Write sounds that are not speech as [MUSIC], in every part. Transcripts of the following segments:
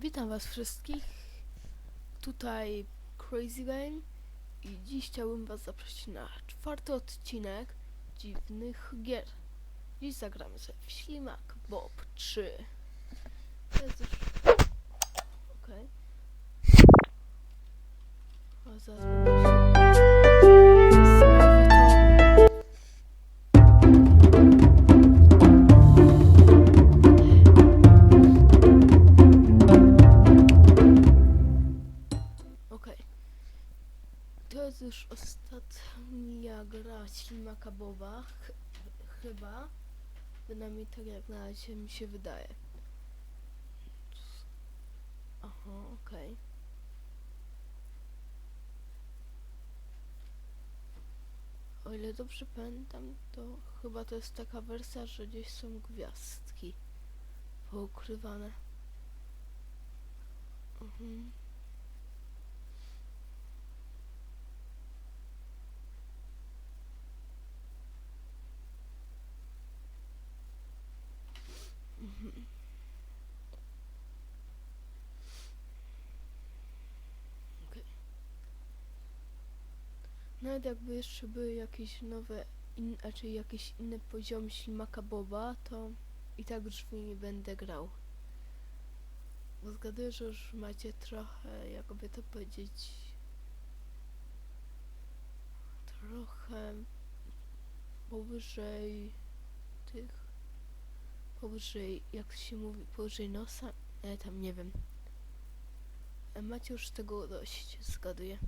Witam was wszystkich. Tutaj Crazy Game i dziś chciałbym was zaprosić na czwarty odcinek dziwnych gier. Dziś zagramy sobie w Ślimak Bob 3. To jest już... Okej. Zaraz Boba. Ch chyba. Bynajmniej tak jak na razie mi się wydaje. Aha, okej. O ile dobrze pamiętam, to chyba to jest taka wersja, że gdzieś są gwiazdki poukrywane. Mhm. Mhm. Okej. Nawet jakby jeszcze były jakieś nowe, in, raczej jakiś inny poziom ślimaka Boba, to i tak już w nie będę grał. Bo zgaduję, że już macie trochę, jakby to powiedzieć, trochę powyżej tych powyżej, jak się mówi, powyżej nosa, e, tam nie wiem. E, macie już tego dość, zgaduję.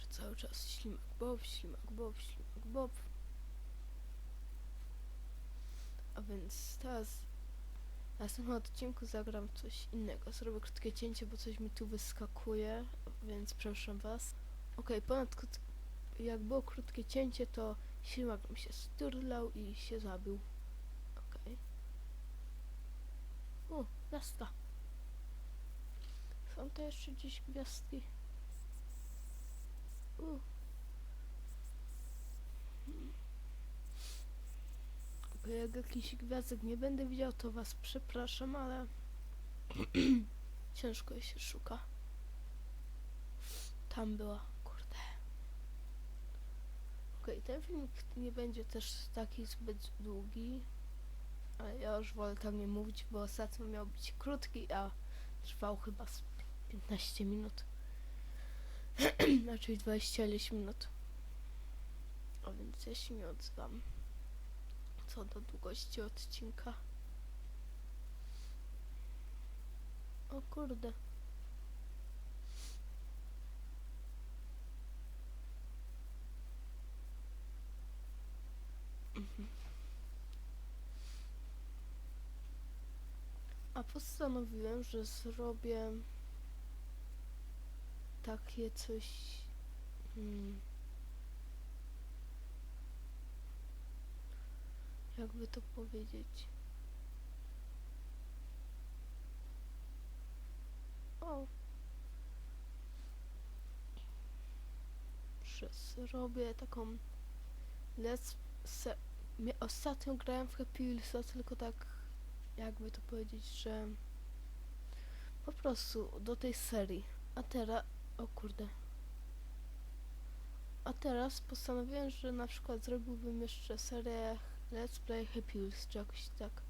Że cały czas ślimak Bob, ślimak Bob, ślimak Bob. A więc teraz na następnym odcinku zagram coś innego. Zrobię krótkie cięcie, bo coś mi tu wyskakuje, więc przepraszam was. Okej, ponad jak było krótkie cięcie, to ślimak mi się sturlał i się zabił. Okej. O, gwiazdka. Są to jeszcze gdzieś gwiazdki? U. Okej, jak jakiś gwiazdek nie będę widział, to was przepraszam, ale [CLEARS THROAT] ciężko jej się szuka. Tam była, kurde. Okej, ten filmik nie będzie też taki zbyt długi. Ale ja już wolę tak nie mówić, bo ostatnio miał być krótki, a trwał chyba z 15 minut. [CLEARS THROAT] Znaczy 20 ileś minut. A więc ja się nie odzywam. Co do długości odcinka. O kurde. Mhm. A postanowiłem, że zrobię takie coś. Hmm, jakby to powiedzieć. O. Zrobię taką let's se Ostatnio grałem w Happy Wheelsa, tylko tak jakby to powiedzieć, że po prostu do tej serii. A teraz, o kurde. A teraz postanowiłem, że na przykład zrobiłbym jeszcze serię Let's Play Happy Wheels, czy jakoś tak.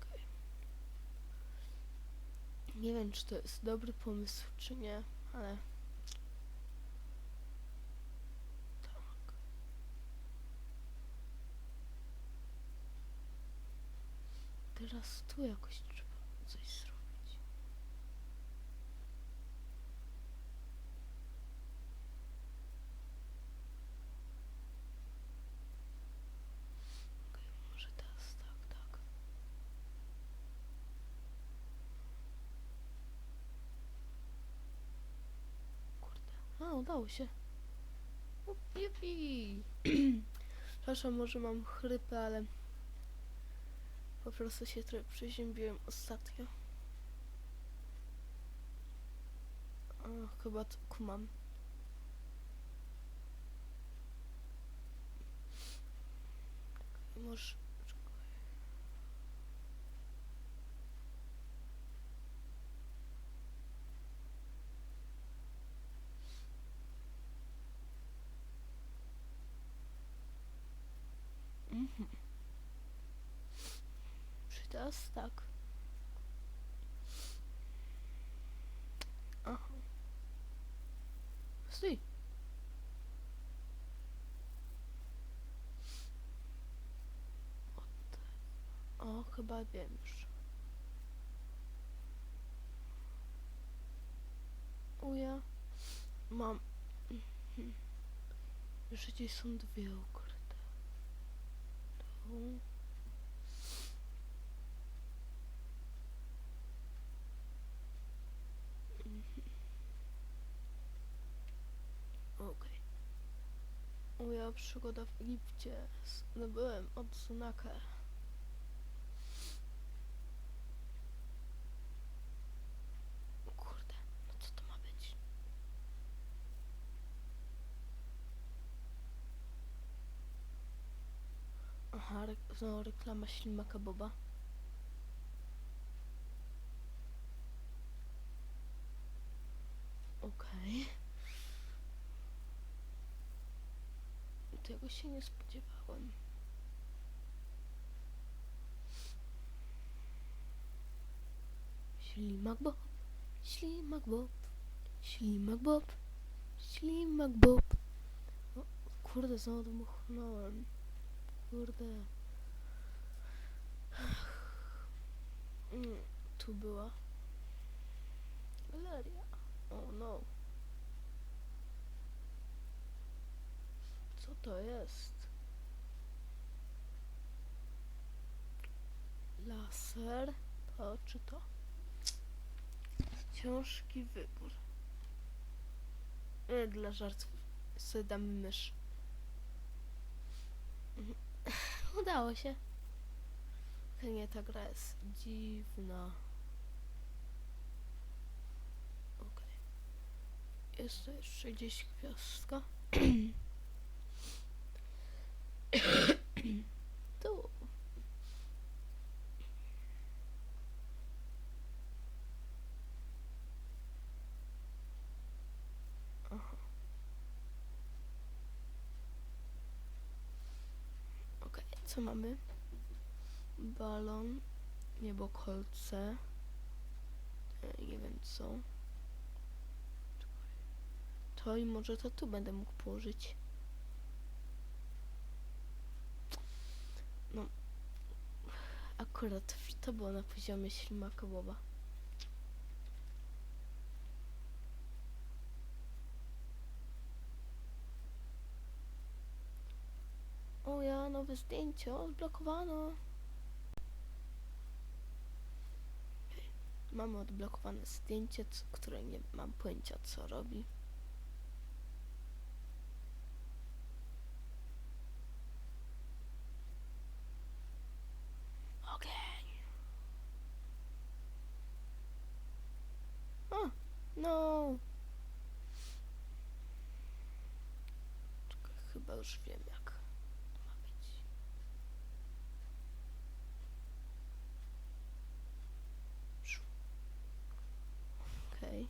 Okej. Nie wiem, czy to jest dobry pomysł, czy nie, ale... Teraz tu jakoś trzeba coś zrobić. Okej, może teraz tak, tak. Kurde. A, udało się. Up, Jupi! [CLEARS THROAT] Przepraszam, może mam chrypę, ale po prostu się trochę przeziębiłem ostatnio. O, chyba to kumam. Może... teraz tak. Aha. Stój. O, chyba wiem już. Uja. Mam. Mhm. Jeszcze gdzieś są dwie ukryte. Tu. Mhm. Okej. Uja, przygoda w Egipcie. Zdobyłem od Sunaka. Kurde, no co to ma być? Aha, re znowu reklama ślimaka Boba. Okej. Się nie spodziewałem. Ślimak Bob, ślimak Bob, ślimak Bob, ślimak Bob. O, kurde, znowu. Kurde. Mm, tu była. Galeria. Oh no. To jest? Laser? To czy to? Ciężki wybór. Nie, dla żartów sobie mysz. Mhm. [LAUGHS] Udało się. Nie, ta gra jest dziwna. Okej. Jest to jeszcze gdzieś gwiazdka. [CLEARS THROAT] [COUGHS] tu. Aha. Co mamy? Balon, niebo kolce. E, nie wiem co. To i może to tu będę mógł położyć. No. Akurat to było na poziomie ślimaka Boba. O ja, nowe zdjęcie, odblokowano. Okej. Mamy odblokowane zdjęcie, które nie mam pojęcia co robi. Ogień. O, no. Czekaj, chyba już wiem jak to ma być. Szu. Okej.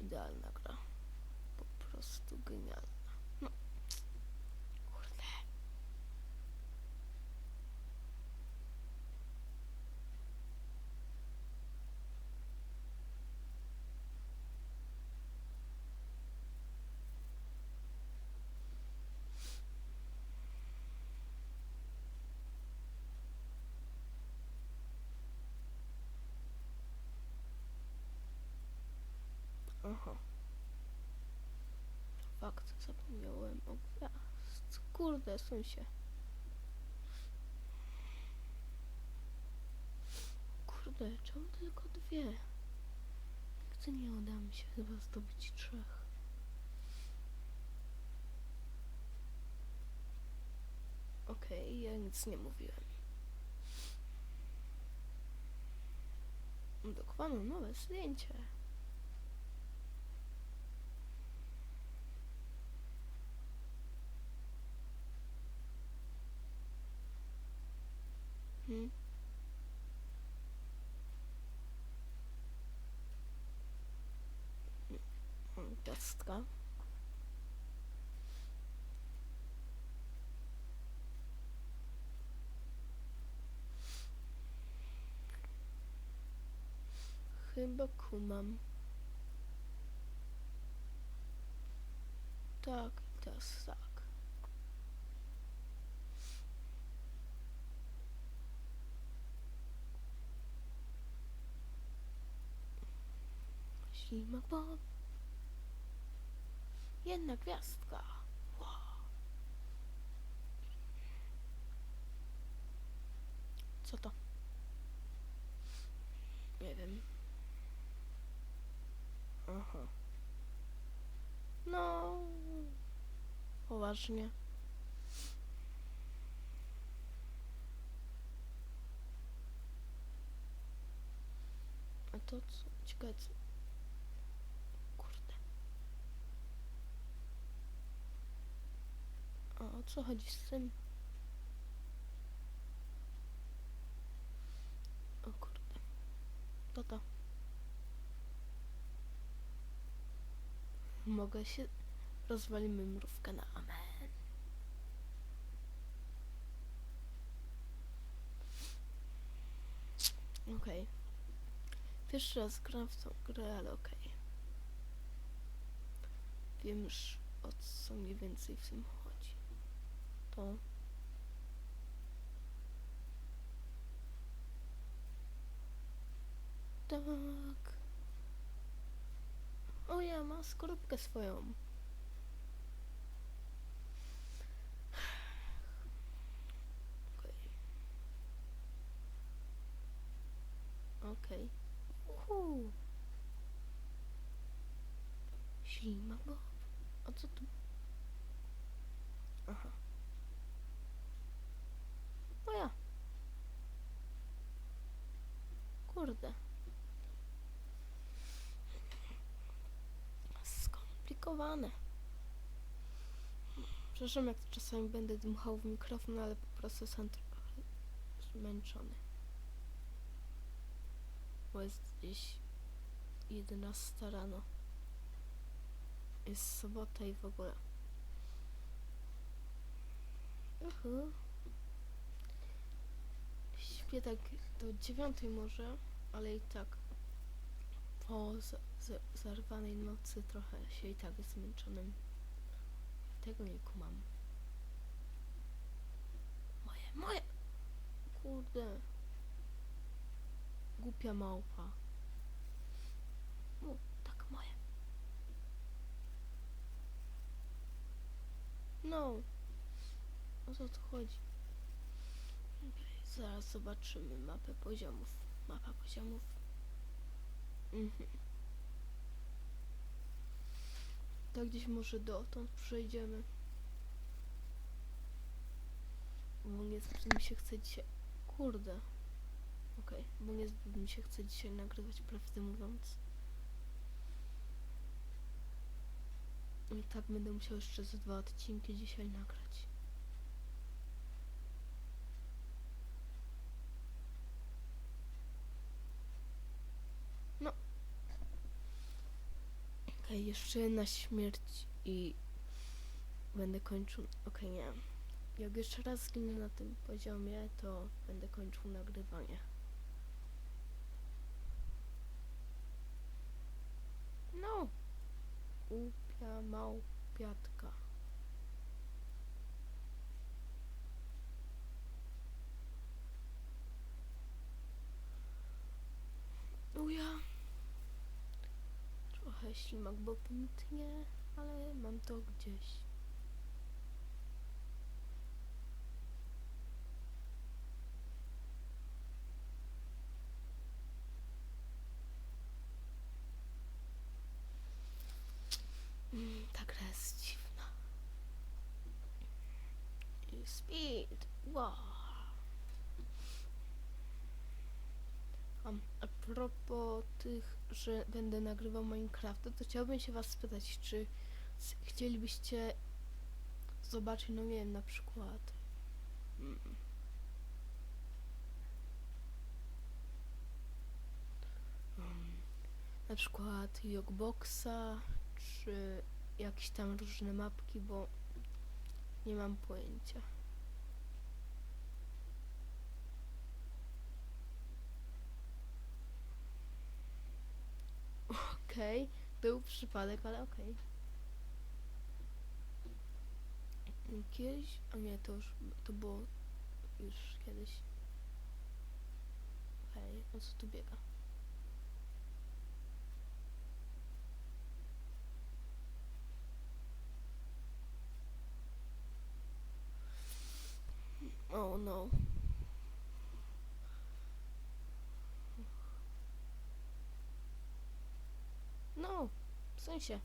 Idealna gra. Po prostu genialna. No. Kurde. Aha. Fakt, zapomniałem o gwiazd. Kurde, suń się. Kurde, czemu tylko dwie? Chcę nie uda mi się chyba zdobyć trzech. Okej, ja nic nie mówiłem. Dokładnie nowe zdjęcie. Mhm. Chyba kumam. Tak, teraz tak. Bob. Jedna gwiazdka. Wow. Co to? Nie wiem. Aha. No. Poważnie. A to co? Ciekawe co? Kurde. A o co chodzi z tym? O kurde. To to. Mogę się... Rozwalimy mrówkę na amen. Okej. Pierwszy raz gram w tą grę, ale okej. Wiem już o co mniej więcej w tym. To... Tak. O ja ma skorupkę swoją. Okej. Okej. Uhu. Ślima Bob. A co tu? Aha. O ja. Kurde. Skomplikowane. Przepraszam, jak czasami będę dmuchał w mikrofon, ale po prostu jestem trochę zmęczony. Bo jest gdzieś 11 rano. Jest sobota i w ogóle. Uhu. Śpię tak do dziewiątej może, ale i tak po z- z- zerwanej nocy trochę się i tak zmęczonym. Tego nie kumam. Moje, moje! Kurde. Głupia małpa. O, tak moje. No. O co tu chodzi? Zaraz zobaczymy mapę poziomów. Mapa poziomów. Mhm. Tak gdzieś może dotąd przejdziemy. Bo niezbyt mi się chce dzisiaj... Kurde. Okej, bo niezbyt mi się chce dzisiaj nagrywać, prawdę mówiąc. I tak będę musiał jeszcze ze dwa odcinki dzisiaj nagrać. Okej, jeszcze jedna śmierć i będę kończył. Okej, nie. Jak jeszcze raz zginę na tym poziomie, to będę kończył nagrywanie. No. Głupia małpiatka. Uja. Trochę ślimak bo tnie, ale mam to gdzieś. Mm, ta speed. Wow. Um, a propos tych, że będę nagrywał Minecrafta, to chciałbym się was spytać, czy chcielibyście zobaczyć, no nie wiem, na przykład mm, na przykład Jogboxa, czy jakieś tam różne mapki, bo nie mam pojęcia. Okej. Był przypadek, ale okej. Kiedyś, a nie, to już, to było już kiedyś. Okej, o co tu biega? Oh. No, w sensie.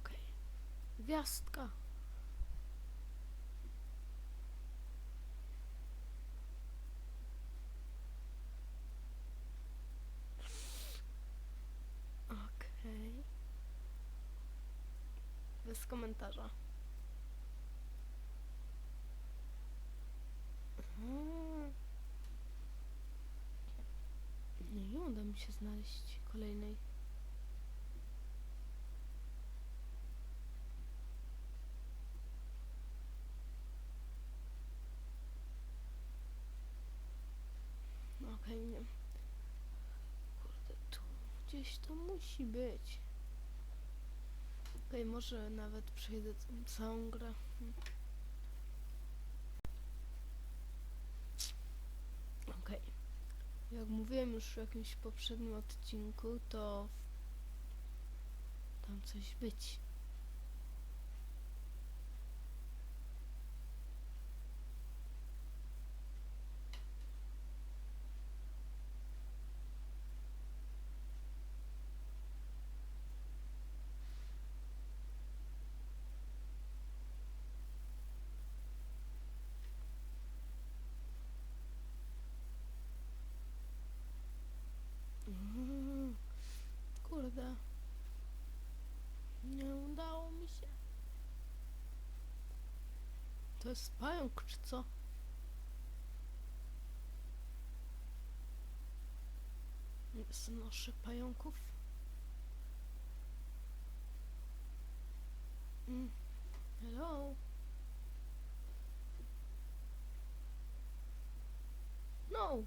Okej. Gwiazdka. Okej. Bez komentarza. Mhm. Nie, uda mi się znaleźć kolejnej. Okej, nie. Kurde, tu gdzieś to musi być. Okej, może nawet przejdę całą grę. Okej. Jak mówiłem już w jakimś poprzednim odcinku, to tam coś być. Mm, Kurde. Nie udało mi się. To jest pająk, czy co? Znoszę pająków. Mm. Hello? No!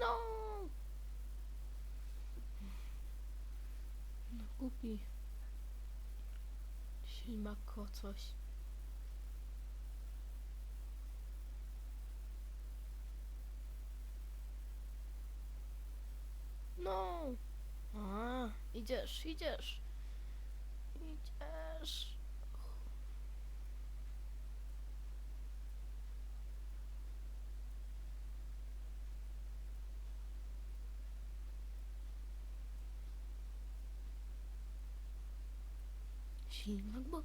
No! Głupi. Ślimako coś. No! A, idziesz, idziesz. Idziesz. Ślimak bo,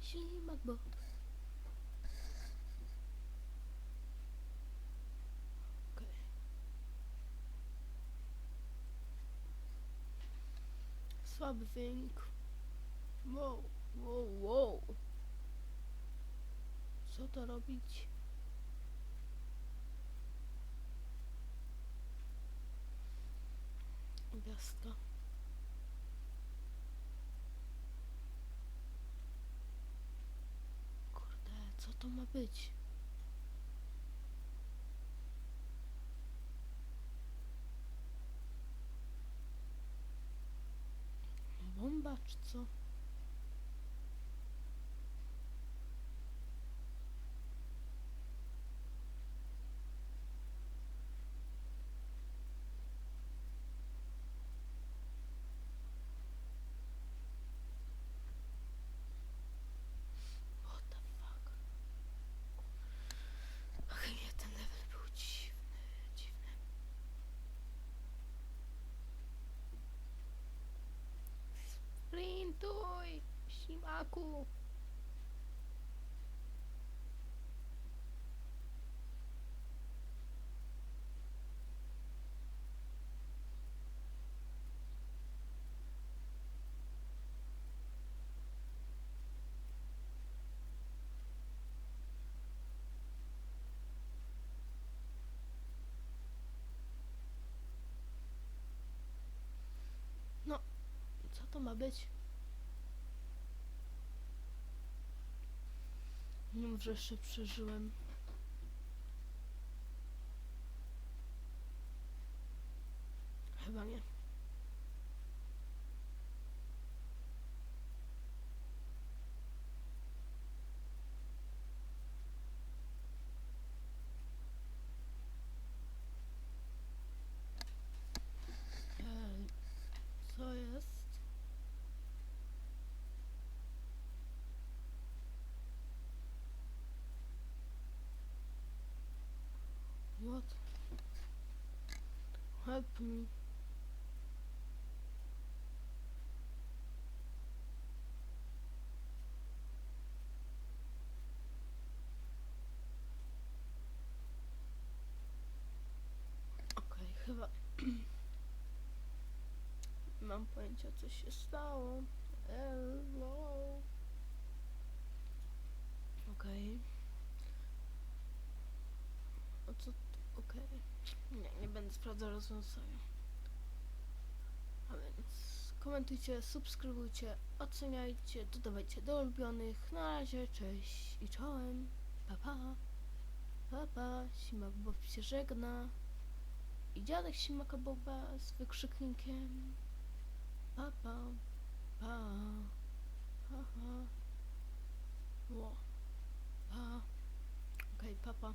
ślimak bo. Wynik. Wow, wow, wow. Co to robić? Gwiazdka. Kurde, co to ma być? Bomba czy co? aku No, co to ma być? Nie mów, że jeszcze przeżyłem. Chyba nie. Ej, co jest? What? Me. Okej, chyba [CLEARS THROAT] mam pojęcia co się stało. Hello. Okej. O co? Okej. Nie, nie będę sprawdzał rozwiązania. A więc komentujcie, subskrybujcie, oceniajcie, dodawajcie do ulubionych. Na razie, cześć i czołem. Pa pa. Pa pa. Simak Bob się żegna. I dziadek Simaka Boba z wykrzyknikiem. Pa pa. Pa. Pa pa. Ło. Pa. Okej, pa pa.